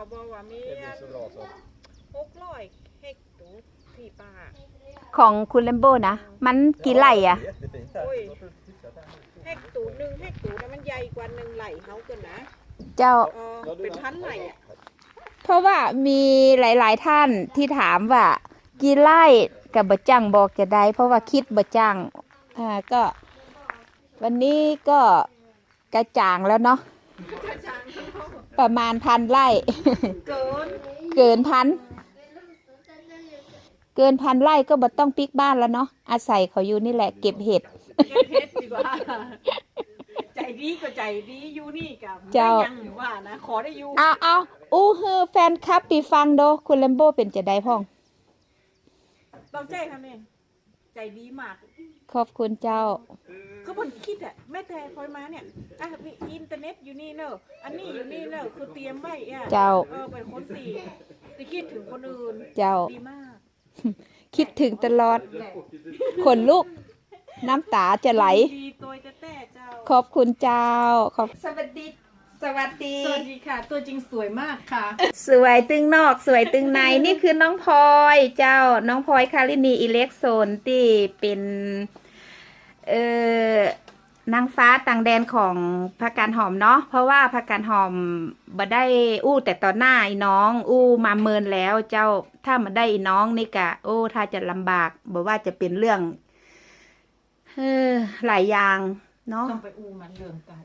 เขาบอกว่ามี Det blir så bra så. หกร้อยเฮกตูที่ป่าของคุณเลมโบนะ มันกี่ไร่อะ Det är jättefint här. Oj. Varför tycker jag att det här är เฮกตูหนึ่งเฮกตูนั้นมันใหญ่กว่าหนึ่งไหลเขาเกินนะเจ้า เออเป็นพันไหลอะเพราะว่ามีหลาย ๆ ท่านที่ถามว่า กี่ไร่กับบจังบอกจะได้ เพราะว่าคิดบจังอ่าก็ วันนี้ก็กระจ่างแล้วเนาะ ประมาณพันไร่ เกินเกินพัน เกินพันไร่ก็บ่ต้องปิกบ้านแล้วเนาะ อาศัยเขาอยู่นี่แหละเก็บเห็ด เก็บเพชรดีกว่า ใจดีก็ใจดีอยู่นี่กับเจ้ายังหรือว่านะ ขอได้อยู่เอาเอาอู้ฮือแฟนคลับปีฟังโดคุณเลมโบเป็นจะได้พ่องต้องใจทำเองใจดีมาก ขอบคุณเจ้า ก็บนคิดอะแม่แต่คอยมาเนี่ยอะมีอินเทอร์เน็ตอยู่นี่เนอะอันนี้อยู่นี่เนอะคือเตรียมไว้อะเจ้า เออเป็นคนตีที่คิดถึงคนอื่นเจ้า ดีมากคิดถึงตลอด ขนลุก น้ำตาจะไหล ดีตัวแต่แต่เจ้า ขอบคุณเจ้า ขอบ สวัสดี สวัสดี สวัสดีค่ะ ตัวจริงสวยมากค่ะ สวยตึงนอก สวยตึงใน นี่คือน้องพลอยเจ้า น้องพลอยคารินีอิเล็กโซนที่เป็น เอ่อนางฟ้าต่างแดนของพักการหอมเนาะเพราะว่าพักการหอมบ่ได้อู้แต่ตอนหน้าไอ้น้อง อู้มาเมินแล้วเจ้าถ้ามาได้ไอ้น้องนี่กะ โอ้ ถ้าจะลำบากบอกว่าจะเป็นเรื่องเออหลายอย่างเนาะต้องไปอูมันเรื่องเก่า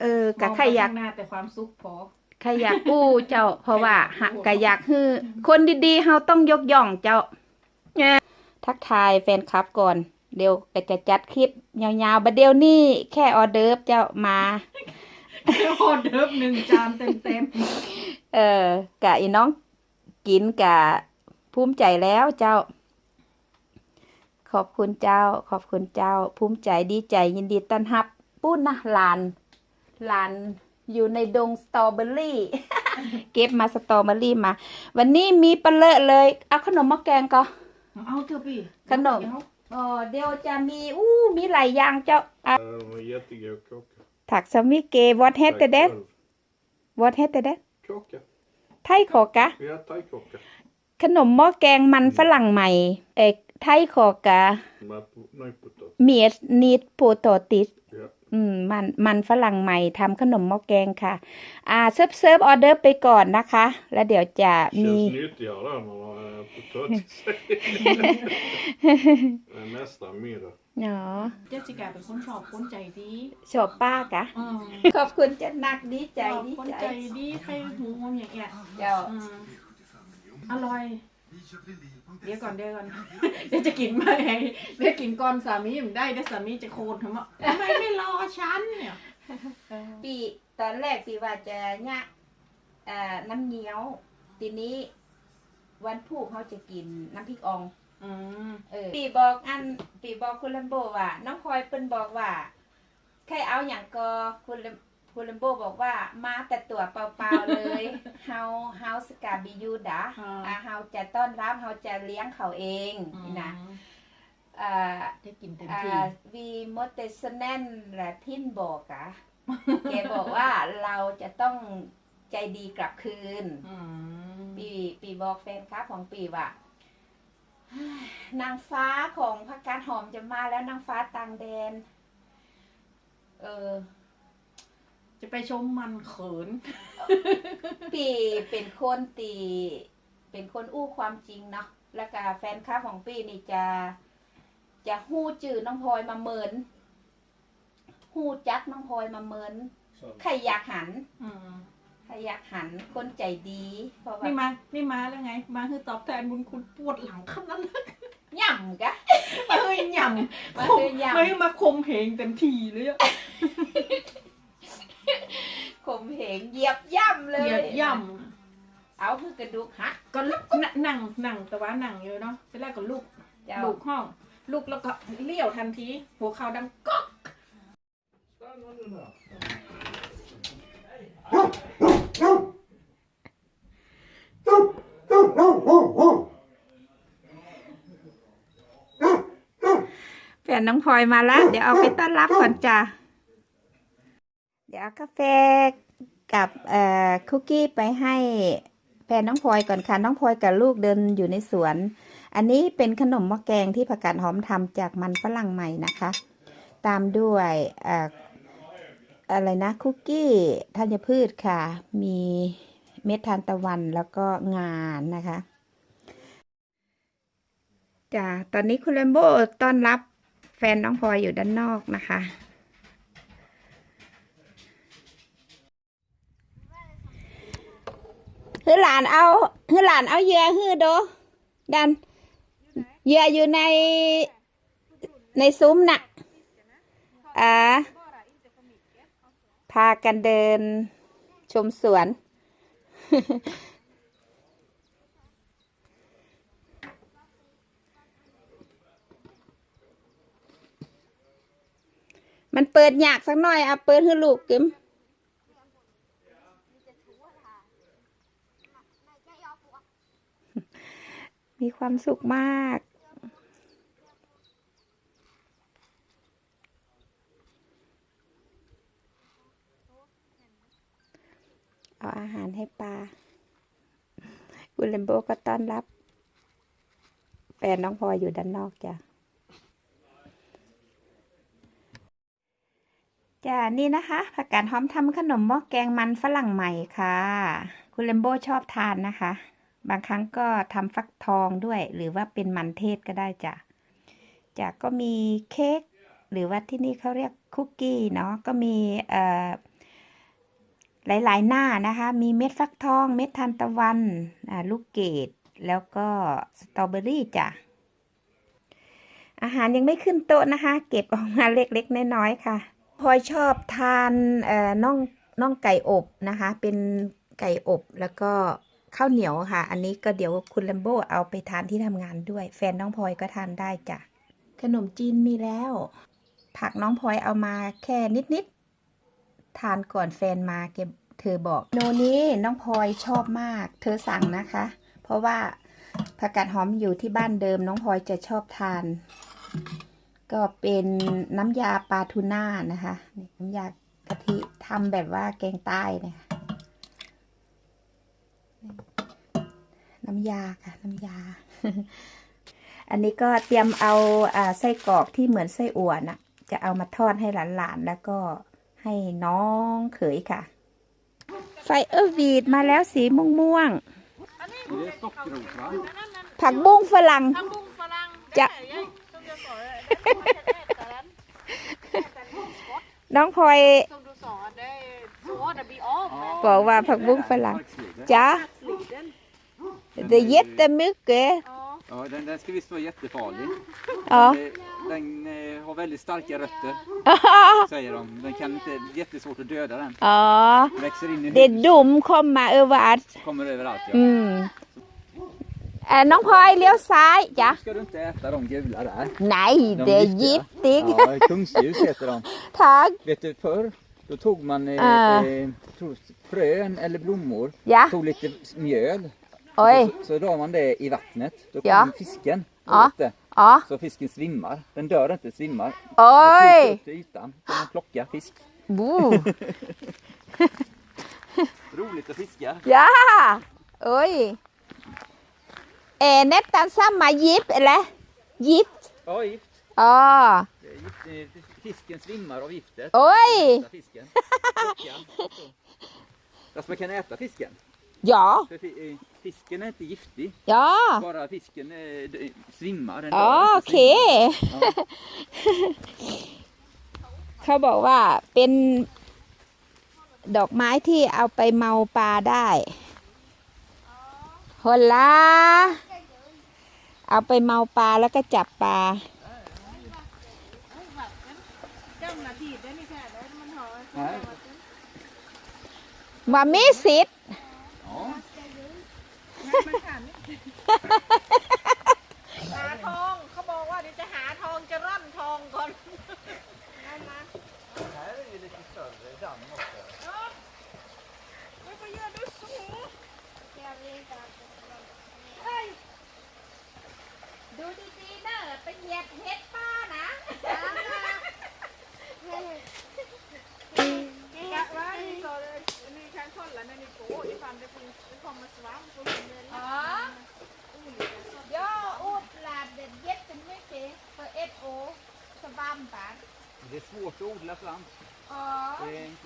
เออกะใครอยากมงไปข้งหน้าแต่ความสุขพอใครอยากกู้เจ้า เพราะว่าหะก็อยากฮือคนดีๆเฮาต้องยกย่องเจ้าเนี่ยทักทายแฟนคลับก่อน เดี๋ยวก็จะจัดคลิปยาวๆบัดเดี๋ยวนี้แค่ออเดิร์ฟเจ้ามาโคตรเดิมหนึ่งจานเต็มเต็มเออกะอีน้องกินกะภูมิใจแล้วเจ้า ขอบคุณเจ้า ขอบคุณเจ้า ภูมิใจดีใจยินดีต้อนรับปุ้นนะหลานหลานอยู่ในดงสตรอเบอรี่ เก็บมาสตรอเบอรี่มา วันนี้มีปลาเลอะเลย เอาขนมมาแกงก็ๆเอาเถอะพี่ ขนม อ๋อเดี๋ยวจะมีอู้มีหลายอย่างเจ้าอะ Ja, de var jättegod kaka. ถักสมิเกวอทเฮตเตเด Tack วอทเฮตเตเด själv. Kaka. ไทยขอกะ Ja, thaikaka. ขนมหม้อแกงมันฝรั่งใหม่ เอกไทยขอกะ Med po- nypotatis. เมียสนีดโปโตติส Ja. อืมมันมันฝรั่งใหม่ทำขนมหม้อแกงค่ะ อ่าเซิร์ฟเซิร์ฟออเดอร์ไปก่อนนะคะ แล้วเดี๋ยวจะมี Känns nyttigare än att ha potatis. Det är nästan middag. เนาะเจสสิก้าเป็นคนชอบคนใจดีชอบป้ากะ อืมขอบคุณจะนักดีใจชอบดีคนใจใจดีใครหูอย่างเงี้ยเจ้า อืมอร่อย เดี๋ยวก่อนเดี๋ยวก่อน เดี๋ยวจะกินไหมเดี๋ยวกินก่อนสามีผมได้เดี๋ยวสามีจะโคนทำไมทำไมไม่รอฉันเนี่ยปีตอนแรกปีว่าจะเนี่ยเอ่อน้ำเงี้ยว ทีนี้วันพูกเขาจะกินน้ำพริกอ่องอืมเออปีบอกอันปีบอกคุณลัมโบว่า น้องพลอยเปิ้นบอกว่า ใครเอาอย่างก็คุณ ลัมคุณลัมโบบอกว่ามาแต่ตัวเปล่าๆเลยเฮาเฮาสกาบิยูดะอ่าเฮาจะต้อนรับเฮาจะเลี้ยงเขาเองนี่นะอ่าได้กินเต็มอ่าที่วีมดเตสแนนและทินบอกอะแกบอกว่าเราจะต้องใจดีกลับคืนอืมปีปีบอกแฟนคลับของปีว่าเฮ้ยนางฟ้าของพักการหอมจะมาแล้วนางฟ้าต่างแดน เออ จะไปชมมันเขิน ปีเป็นคนตีเป็นคนอู้ความจริงเนาะแล้วก็แฟนคลับของปีนี่จะ จะหู้จื่อน้องพลอยมาเมินหู้จักน้องพลอยมาเมิน Så. ใครอยากหันอืมใครอยากหันคนใจดีเพราะว่านี่มา นี่มาแล้วไง มาคือตอบแทนบุญคุณปวดหลังขนาดนั้นย่ำกะมาเฮ้ยหย่มาำเฮ้ยหย่ำไม่มาคมเหงเต็มทีเลยอะ ข่มเหงเหยียบย่ำเลย เหยียดย่เอาคือกระดูกหักำก็ลุกนั่งนั่งแต่ว่านั่งเยอะเนาะเสร็จแล้วก็ลุกเจ้าลุกห้องลุกแล้วก็เลี้ยวทันที หัวเข่าดังก๊อก Stanna nu där. แฟนน้องพลอยมาแล้ว เดี๋ยวเอาไปต้อนรับก่อนจ้ะเดี๋ยวเอากาแฟกับคุกกี้ไปให้แฟนน้องพลอยก่อนค่ะน้องพลอยกับลูกเดินอยู่ในสวน อันนี้เป็นขนมหม้อแกงที่ผักกาดหอมทำจากมันฝรั่งใหม่นะคะ ตามด้วยออะไรนะคุกกี้ธัญพืชค่ะ มีเม็ดทานตะวันแล้วก็งานะคะจ้ะตอนนี้คุณแลมโบต้อนรับแฟนน้องพลอยอยู่ด้านนอกนะคะ ฮือหลานเอาฮือหลานเอาเหยื่อฮือโดดันเหยื่ออยู่ในในซุ้มน่ะอ่าพากันเดินชมสวน มันเปิดยากสักหน่อยเอาเปิดให้ลูกกิม มีความสุขมาก เอาอาหารให้ปลาคุณเลมโบก็ต้อนรับ แฟนน้องพลอยอยู่ด้านนอกจ้ะจ้านี่นะคะผักกาดหอมทำขนมหม้อแกงมันฝรั่งใหม่ค่ะ คุณเลมโบชอบทานนะคะ บางครั้งก็ทำฟักทองด้วย หรือว่าเป็นมันเทศก็ได้จ้ะจ้ะก็มีเค้กหรือว่าที่นี่เขาเรียกคุกกี้เนาะก็มีเอ่อหลายๆหน้านะคะ มีเม็ดฟักทอง เม็ดทานตะวันลูกเกดแล้วก็สตรอเบอรี่จ้ะอาหารยังไม่ขึ้นโต๊ะนะคะ เก็บออกมาเล็กๆน้อยๆค่ะพลอยชอบทานเอ่อน่องน่องไก่อบนะคะ เป็นไก่อบแล้วก็ ข้าวเหนียวค่ะ อันนี้ก็เดี๋ยวคุณลัมโบเอาไปทานที่ทำงานด้วย แฟนน้องพลอยก็ทานได้จ้ะ ขนมจีนมีแล้ว ผักน้องพลอยเอามาแค่นิดๆ ทานก่อนแฟนมาเก็บเธอบอก โนนี้น้องพลอยชอบมาก เธอสั่งนะคะ เพราะว่าผักกาดหอมอยู่ที่บ้านเดิมน้องพลอยจะชอบทาน ก็เป็นน้ำยาปลาทูน่านะคะนี่น้ำยากะทิทำแบบว่าแกงใต้นะคะ น้ำยาค่ะ น้ำยา อันนี้ก็เตรียมเอาอ่าไส้กรอกที่เหมือนไส้อั่วน่ะจะเอามาทอดให้หลานๆ แล้วก็ให้น้องเขยค่ะ ไฟเออร์วีดมาแล้วสีม่วง Det är stockrot va? ๆผักบุ้งฝรั่ง Bung falang. Ja. Som jag sa. น้องพลอย Som du sa. Det är så det blir av. บอกว่าผักบุ้งฝรั่ง Parkslide. จ้า Sliden. det är jättemycket Ja. Ja, den, den ska visst vara jättefarlig. ja Den, den eh, har väldigt starka rötter, säger de. Den kan inte, jättesvårt att döda den. อ๋อ Växer in i เด็ด hus, ดุมคอมมาเออวัด kommer överallt. อื Ja. มเอ่อน้องพลอยเลี้ยวซ้ายจ้ะ Nu ska du inte äta de gula där. Nej, De det är giftiga. giftigt. Ja, kungsljus heter de. Tack. Vet du förr, då tog man eh, Ah. eh, tror, frön eller blommor, Ja. tog lite mjöl, Oj. så, så la man det i vattnet. Då kom Ja. fisken Ja. det. Ja. Så fisken svimmar. Den dör inte, svimmar. Den Oj. upp till ytan. Kan man plocka fisk. Roligt att fiska. Ja. Oj. Eh, nästan samma gift, eller? Gift. Ja, gift. Ja. Är Fisken svimmar av giftet. Oj. Fisken. Fast man kan äta fisken. Ja. För fi- eh, fisken är inte giftig. Ja. Bara fisken eh, d- svimmar. Den อ๋อ dör โอ inte, เค svimmar. Ja. เขาบอกว่าเป็นดอกไม้ที่เอาไปเมาปลาได้โฮล่าเอาไปเมาปลาแล้วก็จับปลา Gamla tider ni kläder man har. Nej. ว่ามีสิทธิ์ Ja. หาทองเขาบอกว่าเดี๋ยวจะหาทองจะร่อนทองก่อนนั่นนะ Här är det lite större damm också.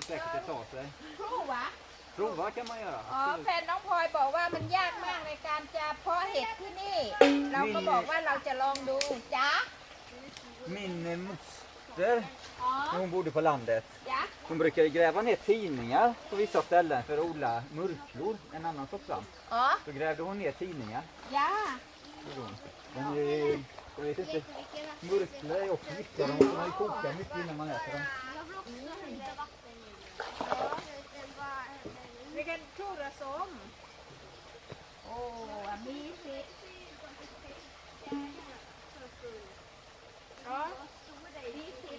säkert det tar sig. Prova. Prova kan man göra. อ๋อ absolut. แฟนน้องพลอยบอกว่ามันยากมากในการจะเพาะเห็ดที่นี่ เราก็บอกว่าเราจะลองดูจ้า Min eh, moster, อ๋อ när hon bodde på landet, จ้า hon brukade gräva ner tidningar på vissa ställen för att odla murklor, en annan sorts svamp. อ๋อ Så grävde hon ner tidningar. จ้า gjorde hon. Men eh, jag vet inte, murklor är också viktiga. De måste man ju koka mycket innan man äter dem. Jag har också lite vatten i. Det var วิกันทูระสมโอ้มีสิอ๋อมีสิ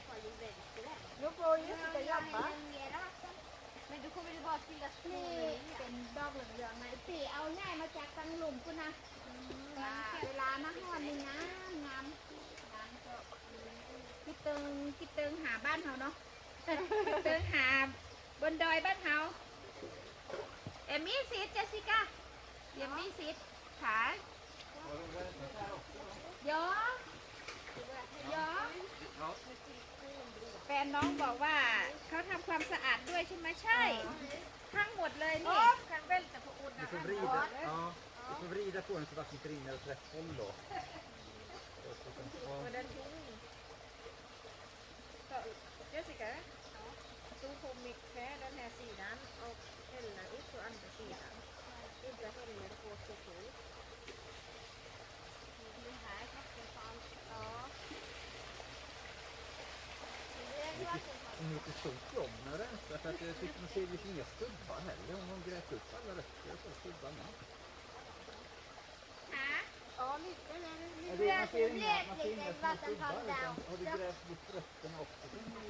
ลูกโปรยุสจะยับปะ Men då kommer det bara fylla นี่ spår เป็นดอกเหลืองๆนะสีเอาง่ายมาจากตังหลุมคุณนะเวลามาหอนนี่งามงามงามก็คิดเติงคิดเติงหาบ้านเฮาเนาะคิดเติงหา บนดอยบ้านเฮาเอมมี่ซีดเจสสิก้าเอมมี่ซีดขายยอยอแฟนน้องบอกว่าเขาทำความสะอาดด้วยใช่ไหมใช่ ทั้งหมดเลยนี่ Du får vrida, ja, du får vrida på den så vattnet rinner åt rätt håll då. Ja. เจสสิ ก้าตู้โฮมิกแค่ด้านแห่สี่นั้นเอาเห็นนะอีกตัวอันจะสี่นั้นอีกจะเห็นเลยโคตรสวยอ๋อ Hon är lite stort jobb med att rensa för att jag tycker man ser liksom inga stubbar heller. Hon har grävt upp alla rötter och så stubbar med. ฮะ Ja, lite. Men Ja, det det, man ser blev inga, man ser lite inga små vattenfall stubbar där utan har du också. grävt bort rötterna också så är det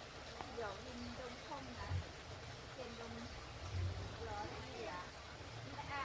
ียวินดมข้มนะเกินดงร้อนเสียอ่า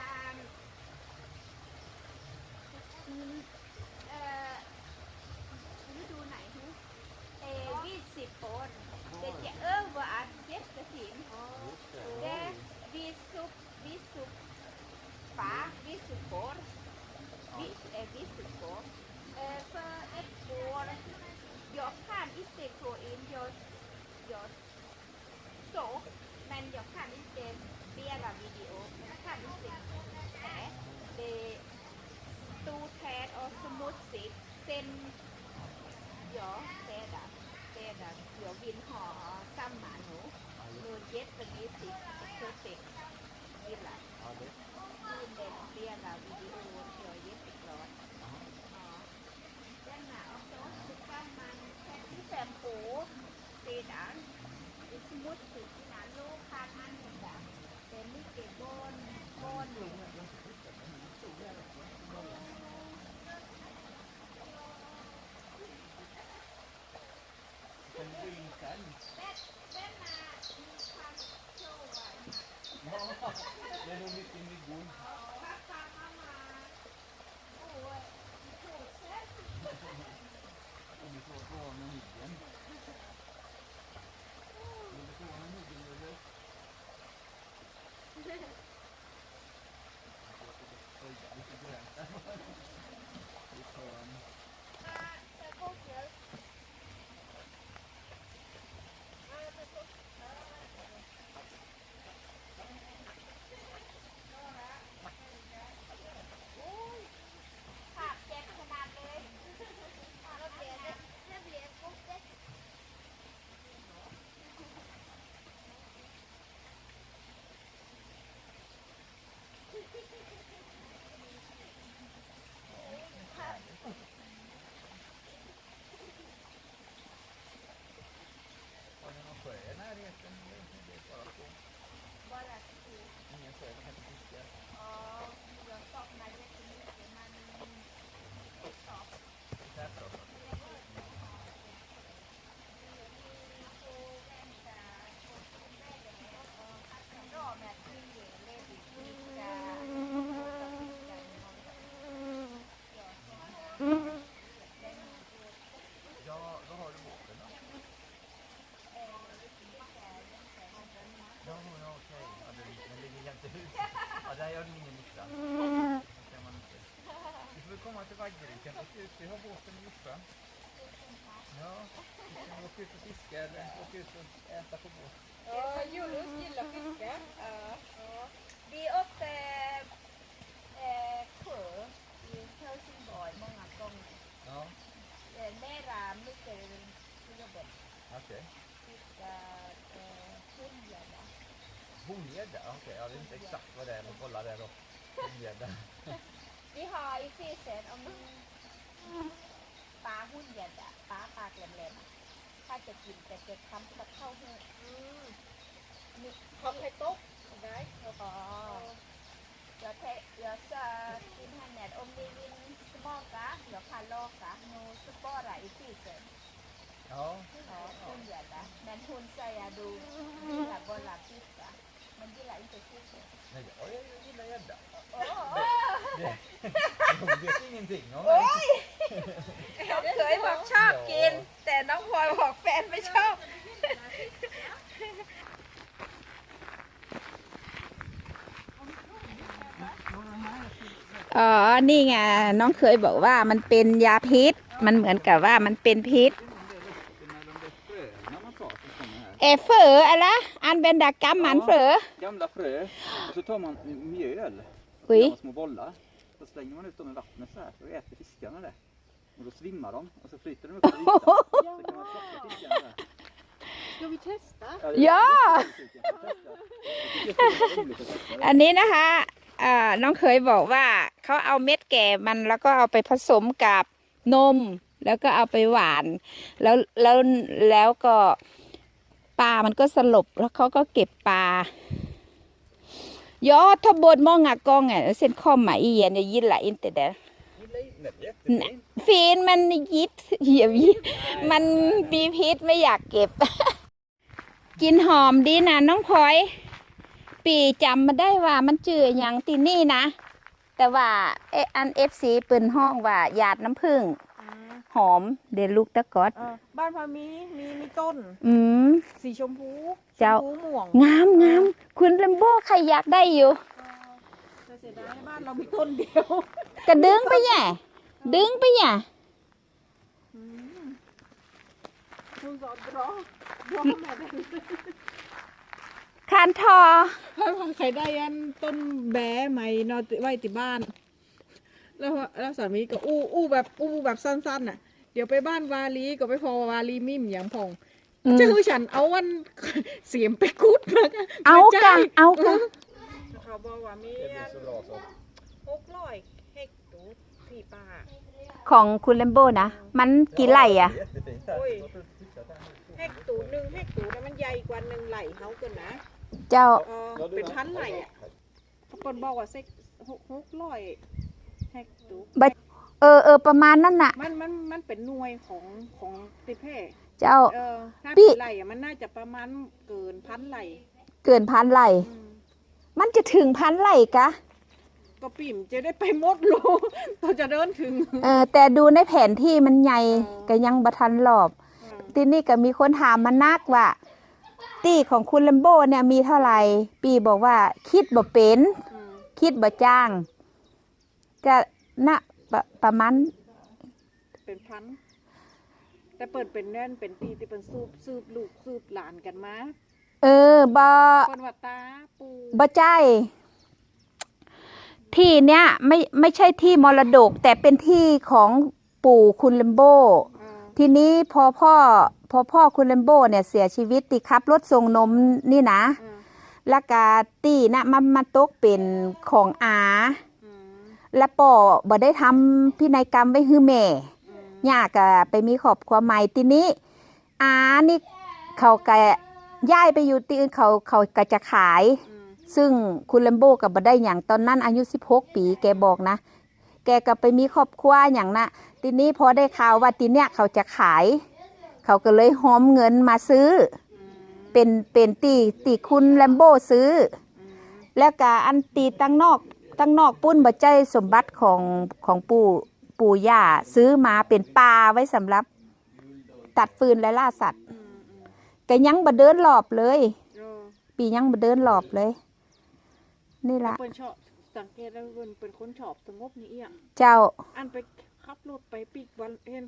flaggriken väl. Kan åka ut. Vi har båten i Jorsjön. Ja, vi kan åka ut och fiska eller åka ut och äta på båt. Har i fisken om ปลาหุ่นใหญ่อะปลาปากแหลมๆอะถ้าจะกินจะจะทำกับข้าวให้นี่เขาไข่ต๊กได้อ๋อเดี๋ยวเทเดี๋ยวจะกินให้แนทอมดีวินสมองกะเดี๋ยวพาโลกกะนูสปอร์อะไรที่เกิด Ja, อ๋อหุ่นใหญ่อะแมนหุ่นใส่อะดูนี่แหละบนหลับฟิสอะมันยี่หละอินเตอร์ฟิสอะ nej, ja, jag gillar gädda. โอ้โห Det- Hon vet ingenting om โอ้ det. ยน้องเคยบอกชอบกิน แต่น้องพลอยบอกแฟนไม่ชอบ อ๋อ นี่ไง น้องเคยบอกว่ามันเป็นยาพิษ มันเหมือนกับว่ามันเป็นพิษ När man tar så kommer här. เอเฟออะไร อันเป็นดักกัมมันเฟอ Gamla frö. Och så tar man mjöl. Oj. Gör man små bollar. Så slänger man ut dem i vattnet så här. Så äter fiskarna det. Och då svimmar de. Och så flyter de upp på ytan. Så kan man plocka fiskarna där. Ska vi testa? Ja! det är Ja! jättenyfiken. Testa. Jag tycker det är så roligt att testa. อันนี้นะคะอ่าน้องเคยบอกว่าเขาเอาเม็ดแก่มันแล้วก็เอาไปผสมกับนม แล้วก็เอาไปหวาน แล้วแล้วแล้วก็ปลามันก็สลบแล้วเขาก็เก็บปลา ยอดทบดมองงากองอะเส้นข้อมหมายอีเย็นจะยินละอินเตเด Gillar in- Nej, jättefint. ฟีนมันยิดเหยียบยิดมันมีพิษไม่อยากเก็บกินหอมดีนะน้องพลอย ปีจำมาได้ว่ามันจืออย่างตีนี่นะ แต่ว่าเออันเอฟซีเปินห้องว่าหยาดน้ำผึ้ง หอม เดลูกตะกอด เออบ้านพามีมีมีต้น อืม สีชมพูเจ้า ชมพูม่วงงามงามคุณเลมโบ้ใครอยากได้อยู่ แต่เสียดายบ้านเรามีต้นเดียวกระดึงไปแย่ดึงไปแย่คุณสอนร้องร้องแม่ได้คานทอ ถ้าใครได้อันต้นแบะไหมนอนไว้ติบ้าน แล้วแล้วสามีก็อู้อู้แบบอู้แบบสั้นๆน่ะ เดี๋ยวไปบ้านวาลีก็ไปพอวาลีมิมอย่างพองอืมจะคือฉันเอาวันเสียมไปกุดมาเอาไม่ใช่กะเอากะเขาบอกว่ามี Det blir så bra så. หกร้อยเฮกตูพี่ป้าของคุณเลมโบ้นะ มันกี่ไร่อะ Jättefint här. Oj. Varför fixar det här? เฮกตูหนึ่งเฮกตูแต่มันใหญ่กว่าหนึ่งไหลเขาเกินนะ เจ้าเออเป็นพันไหลอะเขาเปิดบอกว่าเซ็กหกหกร้อย เฮกตูเออเออประมาณนั้นน่ะ มันมันมันเป็นหน่วยของของติเพศเจ้า เออถ้าพี่เป็นไหลอะมันน่าจะประมาณเกินพันไหลเกินพันไร่อืมมันจะถึงพันไร่กะก็ปิ่มจะได้ไปหมดโลเราจะเดินถึง เออแต่ดูในแผนที่มันใหญ่อ๋อ ก็ยังบทันรอบอืมทีนี้ก็มีคนถามมานักว่า ตีของคุณเลมโบเนี่ยมีเท่าไหร่ปีบอกว่าคิดบ่เป็น อืมคิดบ่จ้าง ก็น่ะประประมาณเป็นพัน แต่เปิดเป็นแน่นเป็นปีที่เป็นซูบซืบลูกซืบหลานกันมาเออบ่คนว่าตาปูบ่ใจ ที่เนี้ยไม่ไม่ใช่ที่มรดก แต่เป็นที่ของปู่คุณเลมโบอ่าทีนี้พอพ่อพอพ่อคุณเลมโบเนี่ยเสียชีวิตติขับรถส่งนมนี่นะอ่าแล้วก็ตีนะมันมาตกเป็นของอาอืม และป่อบ่ได้ทำพินัยกรรมไว้ฮือแม่อืมย่าก็ไปมีครอบครัวใหม่ทีนี้อานี่เขาก็ย้ายไปอยู่ที่อื่นเขาเขาก็จะขายอืมซึ่งคุณเลมโบกับบ่ได้อย่างตอนนั้นอายุ 16 ปี แกบอกนะ แกก็ไปมีครอบครัวอย่างนะทีนี้พอได้ข่าวว่าทีเนี้ยเขาจะขาย เขาก็เลยหอมเงินมาซื้อ เป็นเป็นตีตีคุณแลมโบซื้อ แล้วก็อันตีตั้งนอก ตั้งนอกปุ้นบ่ใจสมบัติของของปู่ปู่ย่าซื้อมาเป็นปลาไว้สำหรับ ตัดฟืนและล่าสัตว์ก็ยังบ่เดินหลอบเลยเออปียังบ่เดินหลอบเลย นี่ละเปิ้นชอบสังเกตแล้วเปิ้นเป็นคนชอบสงบนี่เอียงเจ้าอันไปขับรถไปปีกวันเห็น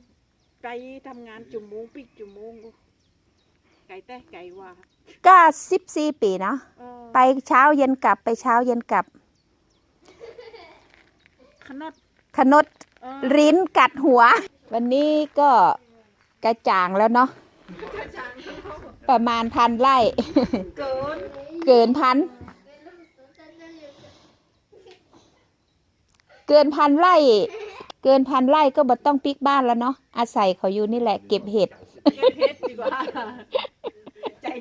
ไกลทำงานจุ่มโมงปีกจุ่มโมงไก่แต่ไก่ว่าก็สิบสี่ปีเนาะเออไปเช้าเย็นกลับไปเช้าเย็นกลับ ขนาดขนดเออลิ้นกัดหัว วันนี้ก็กระจ่างแล้วเนาะประมาณพันไร่ เกินเกินพัน เกินพันไร่ เกินพันไร่ก็บ่ต้องปิกบ้านแล้วเนาะอาศัยเขาอยู่นี่แหละ เก็บเห็ดเก็บเพชรดีกว่าใจ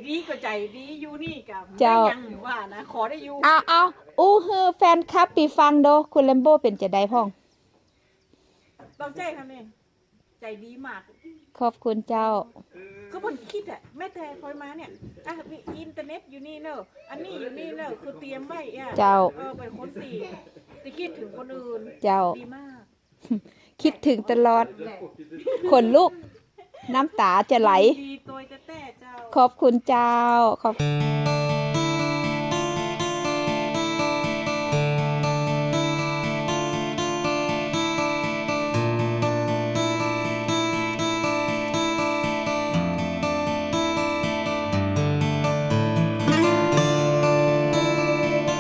ดีก็ใจดีอยู่นี่กับเจ้า ยังหรือว่านะขอได้อยู่เอาเอาอู้ฮือแฟนคลับปีฟังโดคุณเลมโบเป็นจะได้พ่อง ต้องใจเขาเนี่ยใจดีมากขอบคุณเจ้าคือผมคิดอะแม่แต่คอยมาเนี่ยอะมีอินเทอร์เน็ตอยู่นี่เนอะอันนี้อยู่นี่เนอะคือเตรียมไว้อะเจ้า เออเป็นคนสี่จะคิดถึงคนอื่นเจ้า ดีมาก คิดถึงตลอดขนลุก น้ำตาจะไหล ดีตัวแต่แต่เจ้า ขอบคุณเจ้าขอบ